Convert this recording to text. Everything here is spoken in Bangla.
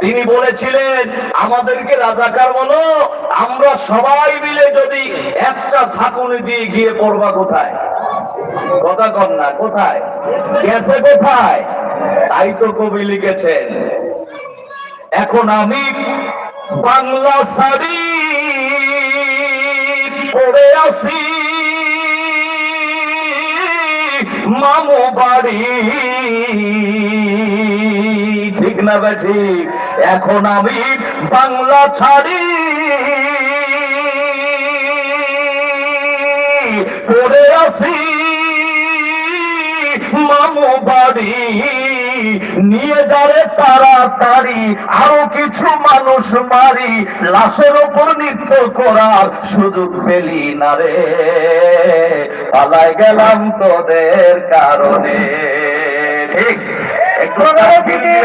তিনি বলেছিলেন, আমাদেরকে রাজাকার বলো, আমরা সবাই মিলে যদি একটা ছাকুনি দিয়ে গিয়ে পড়বা কোথায়? কথা কন না, কোথায়? গেছে কোথায়? তাই তো কবি লিখেছেন। এখন আমি বাংলা শাড়ি পরে আসি। মামু বাড়ি। ঠিক না বেঠি এখন আমি বাংলা ছাড়ি। পরে আসি মামু বাড়ি। নিয়ে যাবে তাড়াতাড়ি আরও কিছু মানুষ মারি লাশের ওপর নৃত্য করার সুযোগ পেলি না রে। পালাই গেলাম তোদের কারণে। ঠিক? একটু ফিরিয়ে